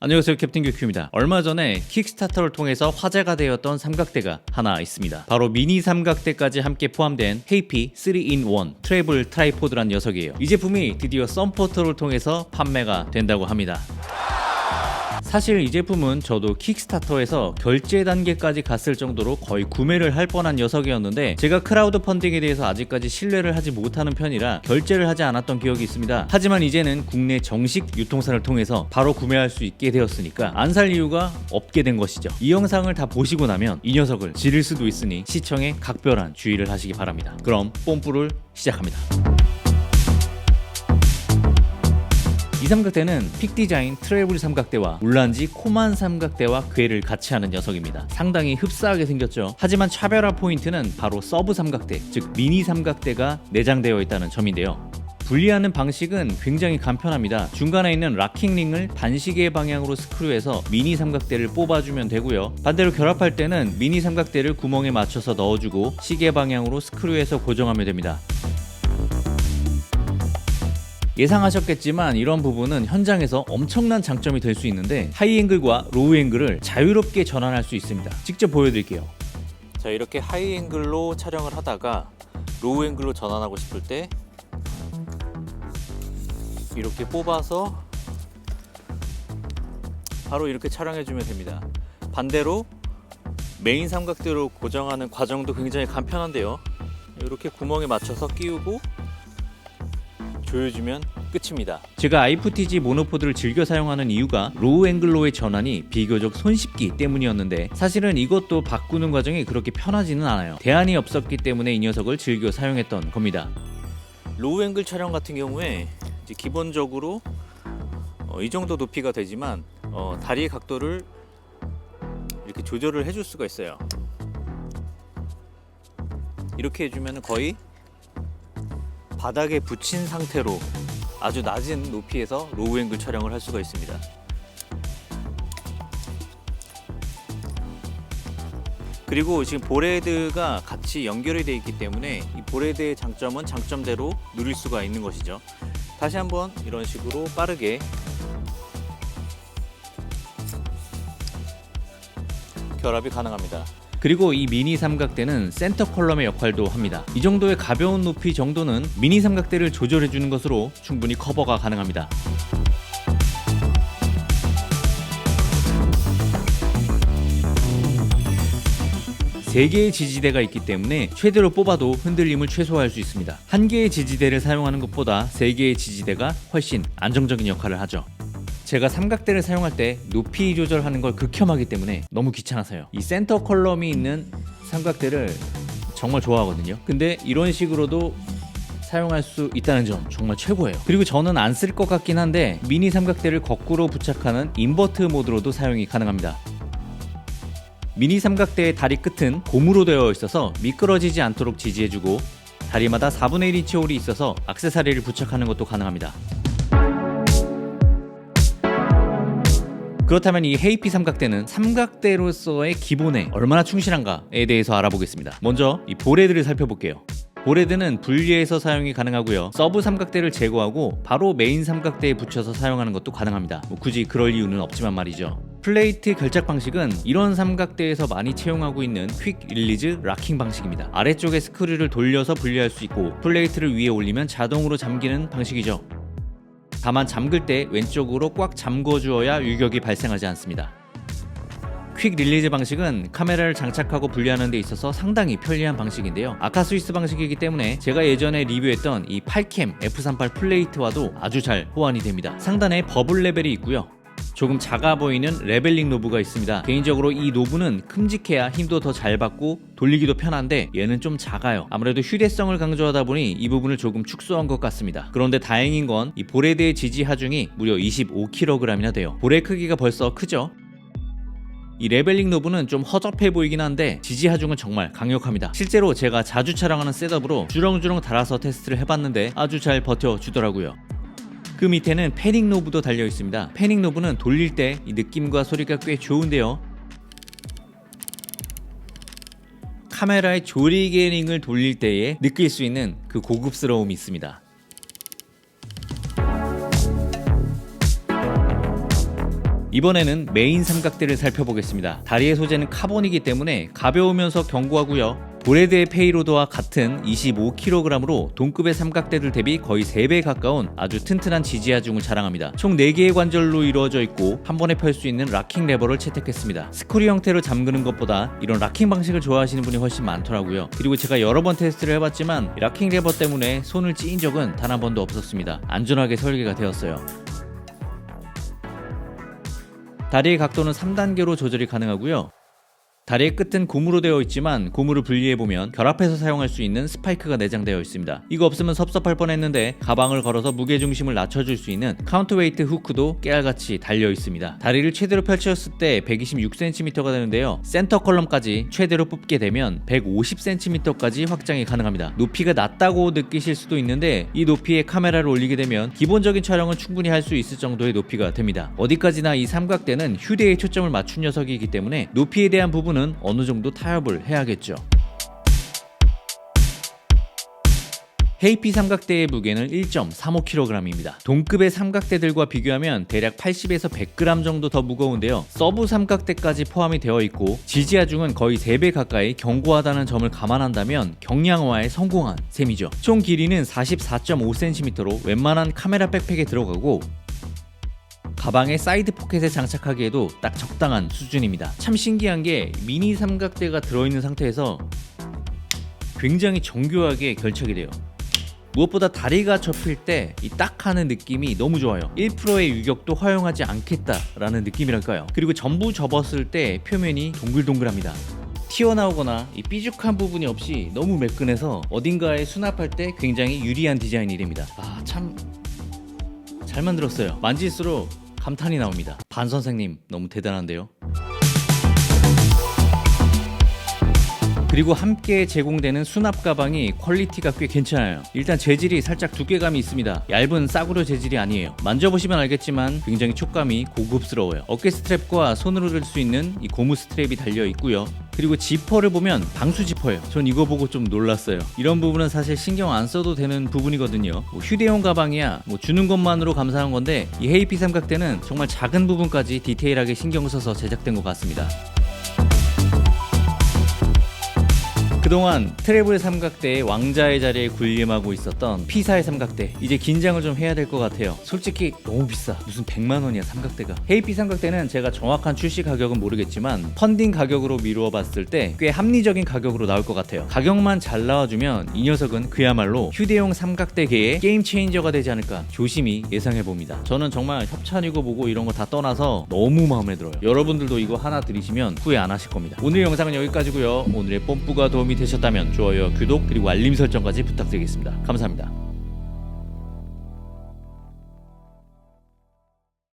안녕하세요 캡틴 교큐입니다. 얼마 전에 킥스타터를 통해서 화제가 되었던 삼각대가 하나 있습니다. 바로 미니 삼각대까지 함께 포함된 헤이피 3in1 트래블 트라이포드란 녀석이에요. 이 제품이 드디어 썬포터를 통해서 판매가 된다고 합니다. 사실 이 제품은 저도 킥스타터에서 결제 단계까지 갔을 정도로 거의 구매를 할 뻔한 녀석이었는데 제가 크라우드 펀딩에 대해서 아직까지 신뢰를 하지 못하는 편이라 결제를 하지 않았던 기억이 있습니다. 하지만 이제는 국내 정식 유통사를 통해서 바로 구매할 수 있게 되었으니까 안 살 이유가 없게 된 것이죠. 이 영상을 다 보시고 나면 이 녀석을 지를 수도 있으니 시청에 각별한 주의를 하시기 바랍니다. 그럼 뽐뿌를 시작합니다. 이 삼각대는 픽 디자인 트래블 삼각대와 울란지 코만 삼각대와 궤를 같이 하는 녀석입니다. 상당히 흡사하게 생겼죠. 하지만 차별화 포인트는 바로 서브 삼각대, 즉 미니 삼각대가 내장되어 있다는 점인데요. 분리하는 방식은 굉장히 간편합니다. 중간에 있는 락킹링을 반시계 방향으로 스크류해서 미니 삼각대를 뽑아주면 되고요. 반대로 결합할 때는 미니 삼각대를 구멍에 맞춰서 넣어주고 시계 방향으로 스크류해서 고정하면 됩니다. 예상하셨겠지만 이런 부분은 현장에서 엄청난 장점이 될 수 있는데 하이앵글과 로우앵글을 자유롭게 전환할 수 있습니다. 직접 보여드릴게요. 자 이렇게 하이앵글로 촬영을 하다가 로우앵글로 전환하고 싶을 때 이렇게 뽑아서 바로 이렇게 촬영해주면 됩니다. 반대로 메인 삼각대로 고정하는 과정도 굉장히 간편한데요. 이렇게 구멍에 맞춰서 끼우고 조여주면 끝입니다. 제가 IFTG 모노포드를 즐겨 사용하는 이유가 로우 앵글로의 전환이 비교적 손쉽기 때문이었는데 사실은 이것도 바꾸는 과정이 그렇게 편하지는 않아요. 대안이 없었기 때문에 이 녀석을 즐겨 사용했던 겁니다. 로우 앵글 촬영 같은 경우에 이제 기본적으로 어, 이 정도 높이가 되지만 어, 다리의 각도를 이렇게 조절을 해줄 수가 있어요. 이렇게 해주면 거의 바닥에 붙인 상태로 아주 낮은 높이에서 로우 앵글 촬영을 할 수가 있습니다. 그리고 지금 보레드가 같이 연결이 되어 있기 때문에 이 보레드의 장점은 장점대로 누릴 수가 있는 것이죠. 다시 한번 이런 식으로 빠르게 결합이 가능합니다. 그리고 이 미니 삼각대는 센터 컬럼의 역할도 합니다. 이 정도의 가벼운 높이 정도는 미니 삼각대를 조절해 주는 것으로 충분히 커버가 가능합니다. 세 개의 지지대가 있기 때문에 최대로 뽑아도 흔들림을 최소화할 수 있습니다. 한 개의 지지대를 사용하는 것보다 세 개의 지지대가 훨씬 안정적인 역할을 하죠. 제가 삼각대를 사용할 때 높이 조절하는 걸 극혐하기 때문에 너무 귀찮아서요. 이 센터 컬럼이 있는 삼각대를 정말 좋아하거든요. 근데 이런 식으로도 사용할 수 있다는 점 정말 최고예요. 그리고 저는 안 쓸 것 같긴 한데 미니 삼각대를 거꾸로 부착하는 인버트 모드로도 사용이 가능합니다. 미니 삼각대의 다리 끝은 고무로 되어 있어서 미끄러지지 않도록 지지해주고 다리마다 4분의 1인치 홀이 있어서 악세사리를 부착하는 것도 가능합니다. 그렇다면 이 헤이피 삼각대는 삼각대로서의 기본에 얼마나 충실한가에 대해서 알아보겠습니다. 먼저 이 보레드를 살펴볼게요. 보레드는 분리해서 사용이 가능하고요. 서브 삼각대를 제거하고 바로 메인 삼각대에 붙여서 사용하는 것도 가능합니다. 뭐 굳이 그럴 이유는 없지만 말이죠. 플레이트 결착 방식은 이런 삼각대에서 많이 채용하고 있는 퀵 릴리즈 락킹 방식입니다. 아래쪽에 스크류를 돌려서 분리할 수 있고 플레이트를 위에 올리면 자동으로 잠기는 방식이죠. 다만 잠글 때 왼쪽으로 꽉 잠궈 주어야 유격이 발생하지 않습니다. 퀵 릴리즈 방식은 카메라를 장착하고 분리하는 데 있어서 상당히 편리한 방식인데요. 아카 스위스 방식이기 때문에 제가 예전에 리뷰했던 이 8캠 F38 플레이트와도 아주 잘 호환이 됩니다. 상단에 버블 레벨이 있고요. 조금 작아 보이는 레벨링 노브가 있습니다. 개인적으로 이 노브는 큼직해야 힘도 더 잘 받고 돌리기도 편한데 얘는 좀 작아요. 아무래도 휴대성을 강조하다 보니 이 부분을 조금 축소한 것 같습니다. 그런데 다행인 건 이 보레드의 지지 하중이 무려 25kg이나 돼요. 볼의 크기가 벌써 크죠? 이 레벨링 노브는 좀 허접해 보이긴 한데 지지 하중은 정말 강력합니다. 실제로 제가 자주 촬영하는 셋업으로 주렁주렁 달아서 테스트를 해봤는데 아주 잘 버텨주더라고요. 그 밑에는 패닝 노브도 달려 있습니다. 패닝 노브는 돌릴 때 이 느낌과 소리가 꽤 좋은데요. 카메라의 조리 게링을 돌릴 때에 느낄 수 있는 그 고급스러움이 있습니다. 이번에는 메인 삼각대를 살펴보겠습니다. 다리의 소재는 카본이기 때문에 가벼우면서 견고하고요. 보레드의 페이로드와 같은 25kg으로 동급의 삼각대들 대비 거의 3배 가까운 아주 튼튼한 지지하중을 자랑합니다. 총 4개의 관절로 이루어져 있고 한 번에 펼 수 있는 락킹 레버를 채택했습니다. 스크류 형태로 잠그는 것보다 이런 락킹 방식을 좋아하시는 분이 훨씬 많더라고요. 그리고 제가 여러 번 테스트를 해봤지만 이 락킹 레버 때문에 손을 찌인 적은 단 한 번도 없었습니다. 안전하게 설계가 되었어요. 다리의 각도는 3단계로 조절이 가능하고요. 다리의 끝은 고무로 되어 있지만 고무를 분리해보면 결합해서 사용할 수 있는 스파이크가 내장되어 있습니다. 이거 없으면 섭섭할 뻔했는데 가방을 걸어서 무게중심을 낮춰줄 수 있는 카운트웨이트 후크도 깨알같이 달려 있습니다. 다리를 최대로 펼쳤을 때 126cm가 되는데요. 센터 컬럼까지 최대로 뽑게 되면 150cm까지 확장이 가능합니다. 높이가 낮다고 느끼실 수도 있는데 이 높이에 카메라를 올리게 되면 기본적인 촬영은 충분히 할 수 있을 정도의 높이가 됩니다. 어디까지나 이 삼각대는 휴대에 초점을 맞춘 녀석이기 때문에 높이에 대한 부분은 어느 정도 타협을 해야겠죠. 헤이피 삼각대의 무게는 1.35kg입니다. 동급의 삼각대들과 비교하면 대략 80에서 100g 정도 더 무거운데요. 서브 삼각대까지 포함이 되어 있고 지지하중은 거의 3배 가까이 견고하다는 점을 감안한다면 경량화에 성공한 셈이죠. 총 길이는 44.5cm로 웬만한 카메라 백팩에 들어가고 가방의 사이드 포켓에 장착하기에도 딱 적당한 수준입니다. 참 신기한 게 미니 삼각대가 들어있는 상태에서 굉장히 정교하게 결착이 돼요. 무엇보다 다리가 접힐 때 이 딱 하는 느낌이 너무 좋아요. 1%의 유격도 허용하지 않겠다라는 느낌이랄까요. 그리고 전부 접었을 때 표면이 동글동글합니다. 튀어나오거나 이 삐죽한 부분이 없이 너무 매끈해서 어딘가에 수납할 때 굉장히 유리한 디자인이 됩니다. 아, 참 잘 만들었어요. 만질수록 감탄이 나옵니다. 반 선생님 너무 대단한데요. 그리고 함께 제공되는 수납 가방이 퀄리티가 꽤 괜찮아요. 일단 재질이 살짝 두께감이 있습니다. 얇은 싸구려 재질이 아니에요. 만져보시면 알겠지만 굉장히 촉감이 고급스러워요. 어깨 스트랩과 손으로 들 수 있는 이 고무 스트랩이 달려 있고요. 그리고 지퍼를 보면 방수 지퍼예요. 전 이거 보고 좀 놀랐어요. 이런 부분은 사실 신경 안 써도 되는 부분이거든요. 뭐 휴대용 가방이야 뭐 주는 것만으로 감사한 건데 이 헤이피 삼각대는 정말 작은 부분까지 디테일하게 신경 써서 제작된 것 같습니다. 그동안 트래블 삼각대의 왕자의 자리에 군림하고 있었던 피사의 삼각대. 이제 긴장을 좀 해야 될 것 같아요. 솔직히 너무 비싸. 무슨 100만 원이야 삼각대가. 헤이피 삼각대는 제가 정확한 출시 가격은 모르겠지만 펀딩 가격으로 미루어 봤을 때 꽤 합리적인 가격으로 나올 것 같아요. 가격만 잘 나와주면 이 녀석은 그야말로 휴대용 삼각대계의 게임 체인저가 되지 않을까 조심히 예상해 봅니다. 저는 정말 협찬이고 뭐고 이런 거 다 떠나서 너무 마음에 들어요. 여러분들도 이거 하나 들이시면 후회 안 하실 겁니다. 오늘 영상은 여기까지고요. 오늘의 뽐뿌가 도움이 되셨다면 좋아요, 구독 그리고 알림 설정까지 부탁드리겠습니다. 감사합니다.